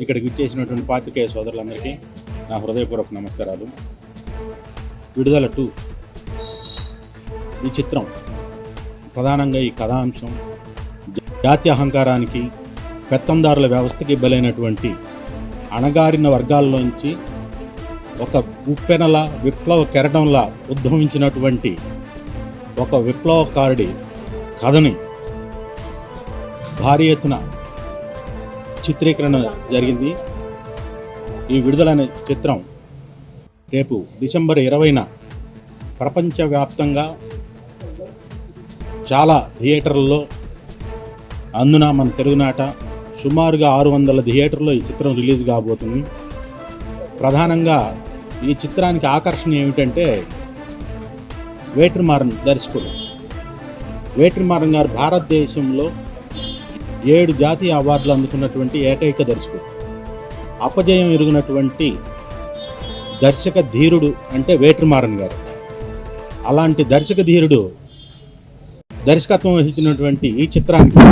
ఇక్కడికి విచ్చేసినటువంటి పాత్రికేయ సోదరులందరికీ నా హృదయపూర్వక నమస్కారాలు. విడుదల టూ. ఈ చిత్రం ప్రధానంగా ఈ కథాంశం జాతి అహంకారానికి పెత్తందారుల వ్యవస్థకి బలైనటువంటి అణగారిన వర్గాల్లోంచి ఒక ఉప్పెనల విప్లవ కెరటంలా ఉద్భవించినటువంటి ఒక విప్లవకారుడి కథని భారీ ఎత్తున చిత్రీకరణ జరిగింది. ఈ విడుదలైన చిత్రం రేపు డిసెంబర్ ఇరవైన ప్రపంచవ్యాప్తంగా చాలా థియేటర్లలో అందున మన తెలుగునాట సుమారుగా ఆరు వందల థియేటర్లో ఈ చిత్రం రిలీజ్ కాబోతుంది. ప్రధానంగా ఈ చిత్రానికి ఆకర్షణ ఏమిటంటే వేట్రిమారన్ దర్శకుడు వేట్రిమారన్ గారు భారతదేశంలో ఏడు జాతీయ అవార్డులు అందుకున్నటువంటి ఏకైక దర్శకుడు. అపజయం ఎరుగునటువంటి దర్శక ధీరుడు అంటే వేట్రిమారన్ గారు. అలాంటి దర్శక ధీరుడు దర్శకత్వం వహించినటువంటి ఈ చిత్రానికి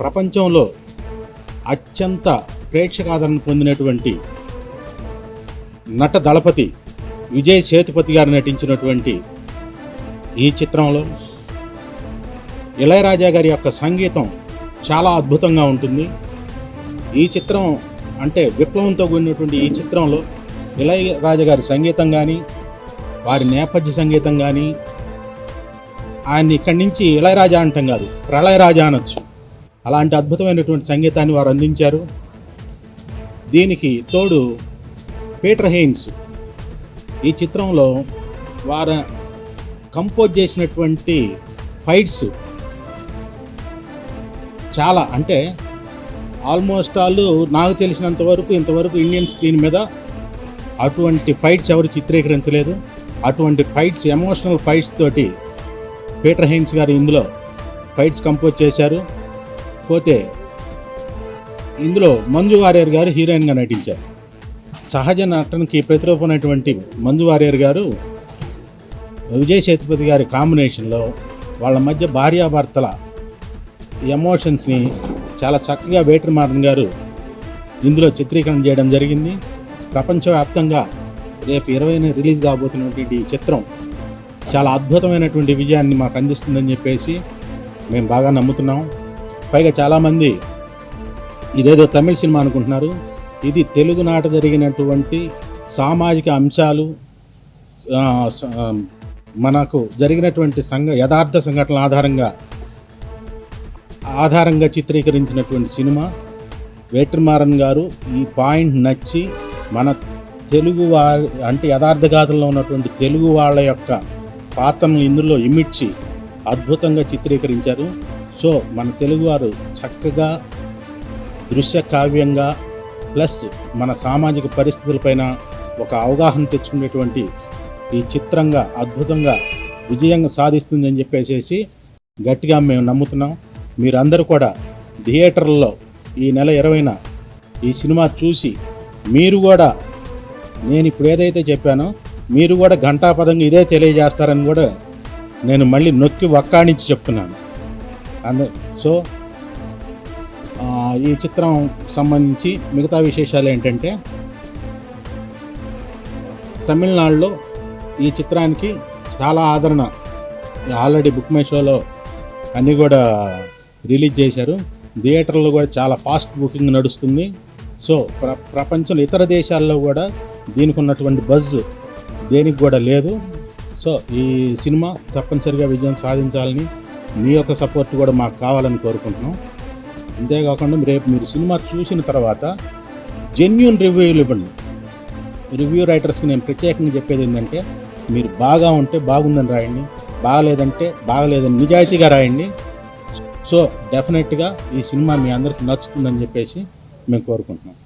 ప్రపంచంలో అత్యంత ప్రేక్షకాదరణ పొందినటువంటి నట దళపతి విజయ్ సేతుపతి గారు నటించినటువంటి ఈ చిత్రంలో ఇళయరాజా గారి యొక్క సంగీతం చాలా అద్భుతంగా ఉంటుంది. ఈ చిత్రం అంటే విప్లవంతో కూడినటువంటి ఈ చిత్రంలో ఇళయరాజా గారి సంగీతం కానీ వారి నేపథ్య సంగీతం కానీ ఆయన్ని ఇక్కడి నుంచి ఇళయరాజా అంటాం కాదు ప్రళయరాజా అనొచ్చు. అలాంటి అద్భుతమైనటువంటి సంగీతాన్ని వారు అందించారు. దీనికి తోడు పీటర్ హెయిన్స్ ఈ చిత్రంలో వారు కంపోజ్ చేసినటువంటి ఫైట్స్ చాలా అంటే ఆల్మోస్ట్ ఆల్ నాకు తెలిసినంత వరకు ఇంతవరకు ఇండియన్ స్క్రీన్ మీద అటువంటి ఫైట్స్ ఎవరు చిత్రీకరించలేదు. అటువంటి ఫైట్స్ ఎమోషనల్ ఫైట్స్ తోటి పీటర్ హెయిన్స్ గారు ఇందులో ఫైట్స్ కంపోజ్ చేశారు. పోతే ఇందులో మంజు వారియర్ గారు హీరోయిన్గా నటించారు. సహజ నటనకి ప్రతిరూపమైనటువంటి మంజు వారియర్ గారు విజయ్ సేతుపతి గారి కాంబినేషన్లో వాళ్ళ మధ్య భార్యాభర్తల ఎమోషన్స్ని చాలా చక్కగా వేటర్ మారన్ గారు ఇందులో చిత్రీకరణ చేయడం జరిగింది. ప్రపంచవ్యాప్తంగా రేపు ఇరవైన రిలీజ్ కాబోతున్నటువంటి ఈ చిత్రం చాలా అద్భుతమైనటువంటి విజయాన్ని మాకు అందిస్తుందని చెప్పేసి మేము బాగా నమ్ముతున్నాం. పైగా చాలామంది ఇదేదో తమిళ సినిమా అనుకుంటున్నారు. ఇది తెలుగునాట జరిగినటువంటి సామాజిక అంశాలు మనకు జరిగినటువంటి సంఘ యథార్థ సంఘటనల ఆధారంగా ఆధారంగా చిత్రీకరించినటువంటి సినిమా. వేట్రిమారన్ గారు ఈ పాయింట్ నచ్చి మన తెలుగు వారి అంటే యథార్థ గాథల్లో ఉన్నటువంటి తెలుగు వాళ్ళ యొక్క పాత్రను ఇందులో ఇమిడ్చి అద్భుతంగా చిత్రీకరించారు. సో మన తెలుగువారు చక్కగా దృశ్య కావ్యంగా ప్లస్ మన సామాజిక పరిస్థితులపైన ఒక అవగాహన తెచ్చుకునేటువంటి ఈ చిత్రంగా అద్భుతంగా విజయంగా సాధిస్తుందని చెప్పేసి గట్టిగా మేము నమ్ముతున్నాం. మీరందరూ కూడా థియేటర్లలో ఈ నెల ఇరవైన ఈ సినిమా చూసి మీరు కూడా నేను ఇప్పుడు ఏదైతే చెప్పానో మీరు కూడా ఘంటాపదంగా ఇదే తెలియజేస్తారని కూడా నేను మళ్ళీ నొక్కి వక్కాణించి చెప్తున్నాను. అందు సో ఈ చిత్రం సంబంధించి మిగతా విశేషాలు ఏంటంటే తమిళనాడులో ఈ చిత్రానికి చాలా ఆదరణ. ఆల్రెడీ బుక్ మై షోలో అన్నీ కూడా రిలీజ్ చేశారు. థియేటర్లో కూడా చాలా ఫాస్ట్ బుకింగ్ నడుస్తుంది. సో ప్ర ప్రపంచంలో ఇతర దేశాల్లో కూడా దీనికి ఉన్నటువంటి బజ్ దేనికి కూడా లేదు. సో ఈ సినిమా తప్పనిసరిగా విజయం సాధించాలని మీ యొక్క సపోర్ట్ కూడా మాకు కావాలని కోరుకుంటున్నాం. అంతేకాకుండా రేపు మీరు సినిమా చూసిన తర్వాత జెన్యున్ రివ్యూలు ఇవ్వండి. రివ్యూ రైటర్స్కి నేను ప్రత్యేకంగా చెప్పేది ఏంటంటే మీరు బాగా ఉంటే బాగుందని రాయండి. బాగలేదంటే బాగలేదని నిజాయితీగా రాయండి. సో డెఫినెట్గా ఈ సినిమా మీ అందరికి నచ్చుతుందని చెప్పేసి మేము కోరుకుంటున్నాం.